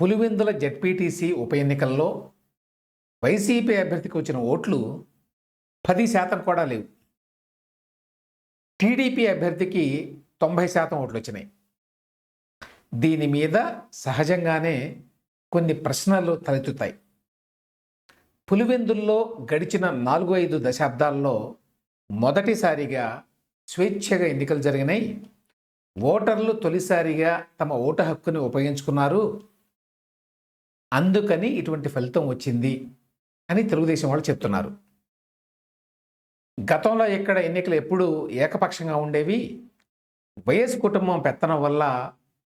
Pulivendula ZPTC ఉప ఎన్నికల్లో YCP అభ్యర్థికి వచ్చిన ఓట్లు పది శాతం కూడా లేవు. టీడీపీ అభ్యర్థికి తొంభై శాతం ఓట్లు వచ్చినాయి. దీని మీద సహజంగానే కొన్ని ప్రశ్నలు తలెత్తుతాయి. పులివెందుల్లో గడిచిన నాలుగు ఐదు దశాబ్దాల్లో మొదటిసారిగా స్వేచ్ఛగా ఎన్నికలు జరిగినాయి. ఓటర్లు తొలిసారిగా తమ ఓటు హక్కుని ఉపయోగించుకున్నారు. అందుకని ఇటువంటి ఫలితం వచ్చింది అని తెలుగుదేశం వాళ్ళు చెప్తున్నారు. గతంలో ఇక్కడ ఎన్నికలు ఎప్పుడు ఏకపక్షంగా ఉండేవి. వైఎస్ కుటుంబం పెత్తనం వల్ల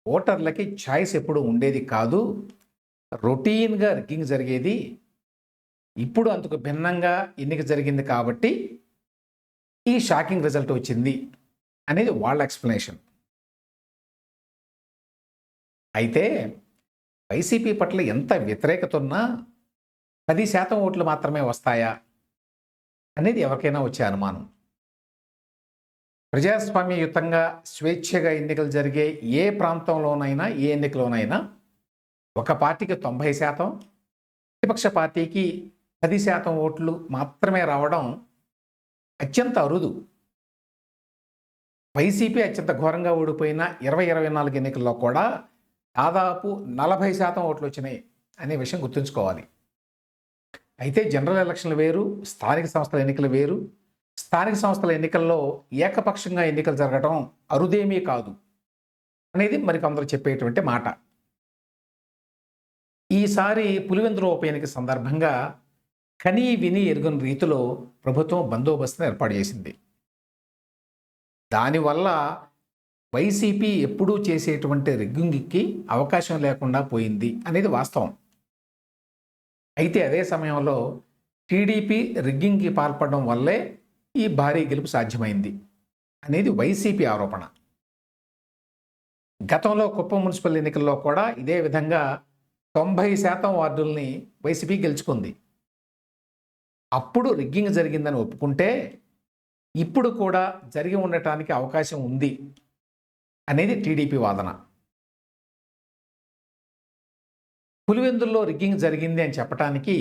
ఓటర్లకి ఛాయిస్ ఎప్పుడు ఉండేది కాదు. రొటీన్గా రిగ్గింగ్ జరిగేది. ఇప్పుడు అందుకు భిన్నంగా ఎన్నిక జరిగింది కాబట్టి ఈ షాకింగ్ రిజల్ట్ వచ్చింది అనేది వాళ్ళ ఎక్స్ప్లెనేషన్. అయితే వైసీపీ పట్ల ఎంత వ్యతిరేకత ఉన్నా పది శాతం ఓట్లు మాత్రమే వస్తాయా అనేది ఎవరికైనా వచ్చే అనుమానం. ప్రజాస్వామ్యయుతంగా స్వేచ్ఛగా ఎన్నికలు జరిగే ఏ ప్రాంతంలోనైనా ఏ ఎన్నికలోనైనా ఒక పార్టీకి తొంభై శాతం ప్రతిపక్ష పార్టీకి పది శాతం ఓట్లు మాత్రమే రావడం అత్యంత అరుదు. వైసీపీ అత్యంత ఘోరంగా ఓడిపోయిన ఇరవై ఇరవై నాలుగు ఎన్నికల్లో కూడా దాదాపు నలభై శాతం ఓట్లు వచ్చినాయి అనే విషయం గుర్తుంచుకోవాలి. అయితే జనరల్ ఎలక్షన్లు వేరు స్థానిక సంస్థల ఎన్నికలు వేరు. స్థానిక సంస్థల ఎన్నికల్లో ఏకపక్షంగా ఎన్నికలు జరగడం అరుదేమీ కాదు అనేది మరి కొందరు చెప్పేటువంటి మాట. ఈసారి పులివెందుల ఉప ఎన్నిక సందర్భంగా కనీ విని ఎరుగని రీతిలో ప్రభుత్వం బందోబస్తును ఏర్పాటు చేసింది. దానివల్ల వైసీపీ ఎప్పుడూ చేసేటువంటి రిగ్గింగ్కి అవకాశం లేకుండా పోయింది అనేది వాస్తవం. అయితే అదే సమయంలో టీడీపీ రిగ్గింగ్కి పాల్పడడం వల్లే ఈ భారీ గెలుపు సాధ్యమైంది అనేది వైసీపీ ఆరోపణ. గతంలో కుప్పం మున్సిపల్ ఎన్నికల్లో కూడా ఇదే విధంగా తొంభై శాతం వార్డుల్ని వైసీపీ గెలుచుకుంది. అప్పుడు రిగ్గింగ్ జరిగిందని ఒప్పుకుంటే ఇప్పుడు కూడా జరిగి ఉండటానికి అవకాశం ఉంది. అనేది టీడీపీ వాదన. పులివెందుల్లో రిగ్గింగ్ జరిగింది అని చెప్పడానికి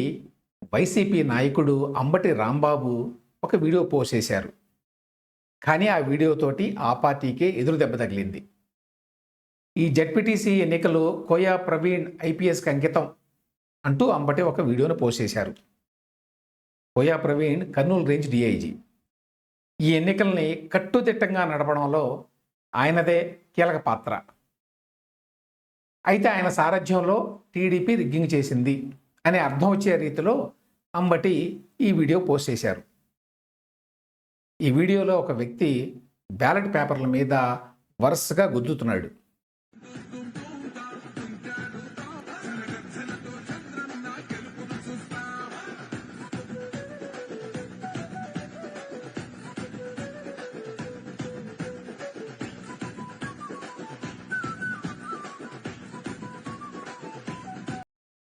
వైసీపీ నాయకుడు అంబటి రాంబాబు ఒక వీడియో పోస్ట్ చేశారు. కానీ ఆ వీడియోతోటి ఆ పార్టీకే ఎదురు దెబ్బ తగిలింది. ఈ జడ్పీటీసీ ఎన్నికలు కోయా ప్రవీణ్ ఐపీఎస్కి అంకితం అంటూ అంబటి ఒక వీడియోను పోస్ట్ చేశారు. Koya Praveen Kurnool range DIG. ఈ ఎన్నికల్ని కట్టుదిట్టంగా నడపడంలో ఆయనదే కీలక పాత్ర. అయితే ఆయన సారథ్యంలో టీడీపీ రిగ్గింగ్ చేసింది అనే అర్థం వచ్చే రీతిలో అంబటి ఈ వీడియో పోస్ట్ చేశారు. ఈ వీడియోలో ఒక వ్యక్తి బ్యాలెట్ పేపర్ల మీద వరుసగా గుద్దుతున్నాడు.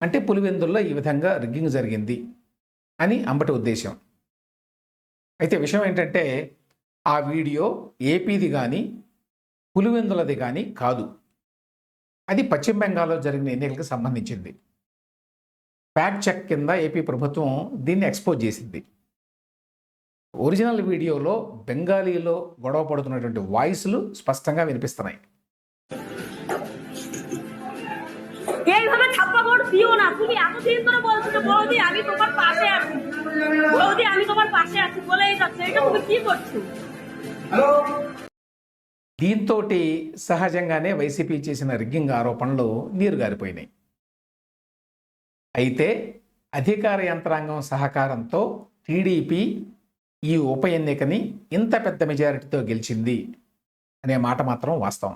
అంటే పులివెందుల్లో ఈ విధంగా రిగ్గింగ్ జరిగింది అని అంబటి ఉద్దేశం. అయితే విషయం ఏంటంటే ఆ వీడియో ఏపీది కానీ పులివెందులది కానీ కాదు. అది పశ్చిమ బెంగాల్లో జరిగిన ఎన్నికలకు సంబంధించింది. ఫ్యాక్ట్ చెక్ కింద ఏపీ ప్రభుత్వం దీన్ని ఎక్స్పోజ్ చేసింది. ఒరిజినల్ వీడియోలో బెంగాలీలో గొడవ పడుతున్నటువంటి వాయిస్లు స్పష్టంగా వినిపిస్తున్నాయి. দিও না তুমি এতদিন ধরে বলছো যে বৌদি আমি তোমার পাশে আছি বৌদি আমি তোমার পাশে আছি বলেই যাচ্ছে এটা তুমি কি করছো దీంతో సహజంగానే వైసీపీ చేసిన రిగ్గింగ్ ఆరోపణలు నీరుగారిపోయినాయి అయితే అధికార యంత్రాంగం సహకారంతో టీడీపీ ఈ ఉప ఎన్నికని ఇంత పెద్ద మెజారిటీతో గెలిచింది అనే మాట మాత్రం వాస్తవం